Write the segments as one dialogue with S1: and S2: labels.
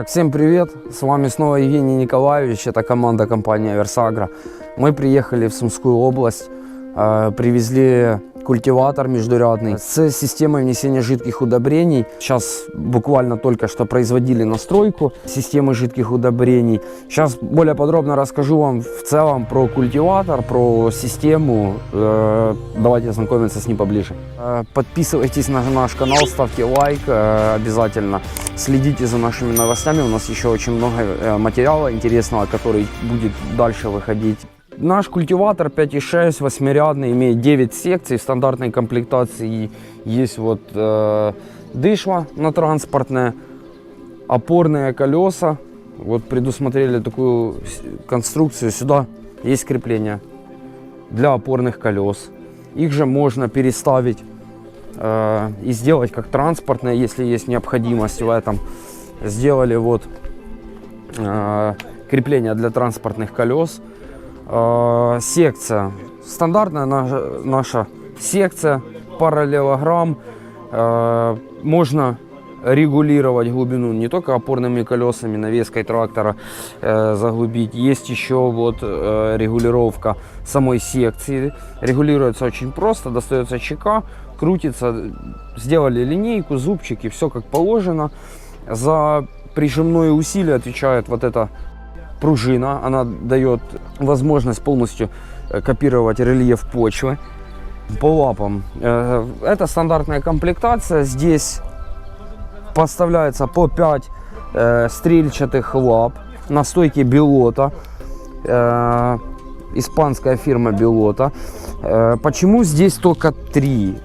S1: Так, всем привет! С вами снова Евгений Николаевич, это команда компании Версагра. Мы приехали в Сумскую область, привезли культиватор междурядный с системой внесения жидких удобрений. Сейчас буквально только что производили настройку системы жидких удобрений. Сейчас более подробно расскажу вам в целом про культиватор, про систему. Э, Давайте знакомиться с ним поближе. Э, Подписывайтесь на наш канал, ставьте лайк э, обязательно. Следите за нашими новостями. У нас еще очень много э, материала интересного, который будет дальше выходить. Наш культиватор 5.6 восьмирядный, имеет 9 секций. В стандартной комплектации есть вот э, дышло на транспортное, опорные колеса. Вот предусмотрели такую конструкцию. Сюда есть крепление для опорных колес. Их же можно переставить э, и сделать как транспортное, если есть необходимость в этом. Сделали вот э, крепление для транспортных колес. Э, секция. Стандартная наша, секция, параллелограмм. Э, можно регулировать глубину не только опорными колесами, навеской трактора э, заглубить. Есть еще вот э, регулировка самой секции. Регулируется очень просто. Достается чека, крутится. Сделали линейку, зубчики, все как положено. За прижимное усилие отвечает вот эта пружина. Она дает возможность полностью э, копировать рельеф почвы по лапам. Э, Это стандартная комплектация. Здесь поставляется по 5 э, стрельчатых лап на стойке Белота. Испанская фирма Белота. Почему здесь только 3?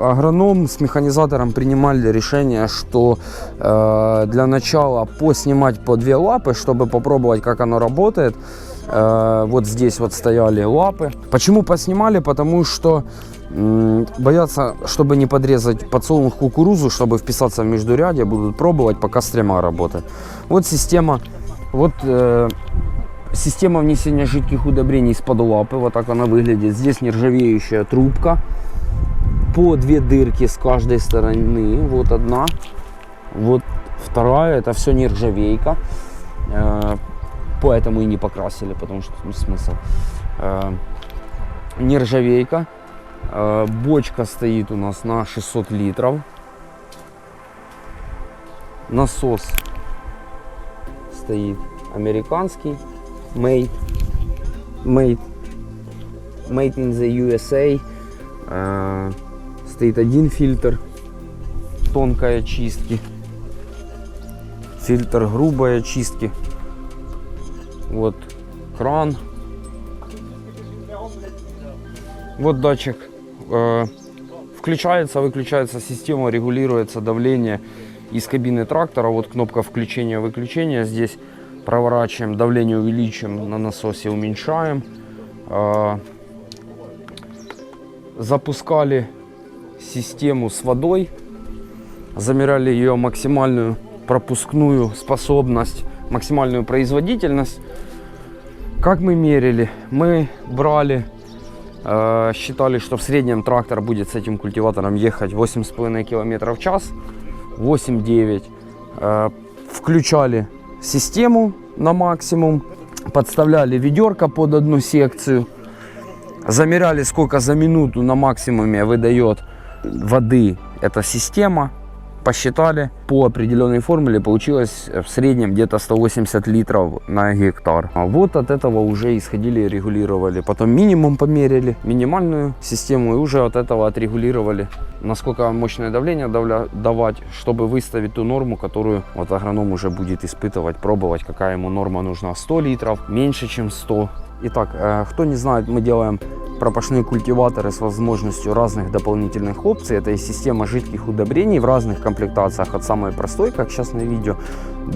S1: Агроном с механизатором принимали решение, что э, для начала поснимать по две лапы, чтобы попробовать, как оно работает. Э, вот здесь вот стояли лапы. Почему поснимали? Потому что м, боятся, чтобы не подрезать подсолнух кукурузу, чтобы вписаться в междурядье, будут пробовать, пока стрема работает. Вот система, вот э, система внесения жидких удобрений из-под лапы, вот так она выглядит. Здесь нержавеющая трубка по две дырки с каждой стороны. Вот одна, вот вторая. Это все нержавейка. Э, Поэтому и не покрасили, потому что ну, смысл. Э, Нержавейка. Э, Бочка стоит у нас на 600 литров. Насос стоит американский. Made. Made. Made in the USA. Стоит один фильтр тонкой очистки, фильтр грубой очистки. Вот кран. Вот датчик. Э, включается, выключается система, регулируется давление из кабины трактора. Вот кнопка включения-выключения. Здесь проворачиваем, давление увеличим, на насосе уменьшаем. Э, запускали систему с водой, замеряли ее максимальную пропускную способность, максимальную производительность. Как мы мерили? Мы брали, э, считали, что в среднем трактор будет с этим культиватором ехать 8,5 км в час, 8-9. Э, включали систему на максимум, подставляли ведерко под одну секцию, замеряли, сколько за минуту на максимуме выдает воды эта система, посчитали по определенной формуле, получилось в среднем где-то 180 литров на гектар. А вот от этого уже исходили и регулировали. Потом минимум померили, минимальную систему и уже от этого отрегулировали, насколько мощное давление давля- давать, чтобы выставить ту норму, которую вот агроном уже будет испытывать, пробовать, какая ему норма нужна. 100 литров, меньше чем 100. Итак, э, кто не знает, мы делаем пропашные культиваторы с возможностью разных дополнительных опций. Это и система жидких удобрений в разных комплектациях, от самой простой, как сейчас на видео,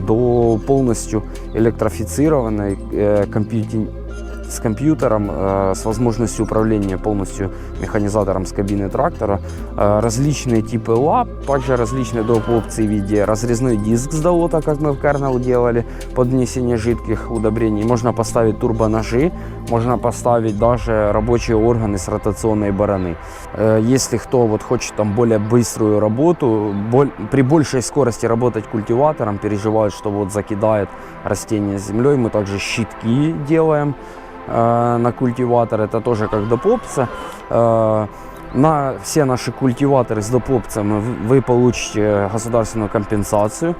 S1: до полностью электрифицированной, э, компьютин- с компьютером, э, с возможностью управления полностью механизатором с кабины трактора, э, различные типы лап, также различные доп. опции в виде разрезной диск с долота, как мы в Kernel делали, под внесение жидких удобрений. Можно поставить турбоножи, можно поставить даже рабочие органы с ротационной бараны. Э, Если кто вот хочет там более быструю работу, при большей скорости работать культиватором, переживают, что вот закидает растение землей, мы также щитки делаем э, на культиватор, это тоже как допопция. Э, на все наши культиваторы с допопцами вы- получите государственную компенсацию.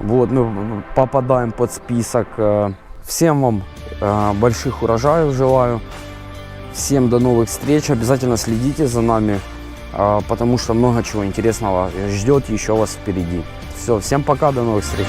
S1: Вот, мы попадаем под список. Э, Всем вам больших урожаев желаю. Всем до новых встреч. Обязательно следите за нами, потому что много чего интересного ждет еще вас впереди. Все, всем пока, до новых встреч.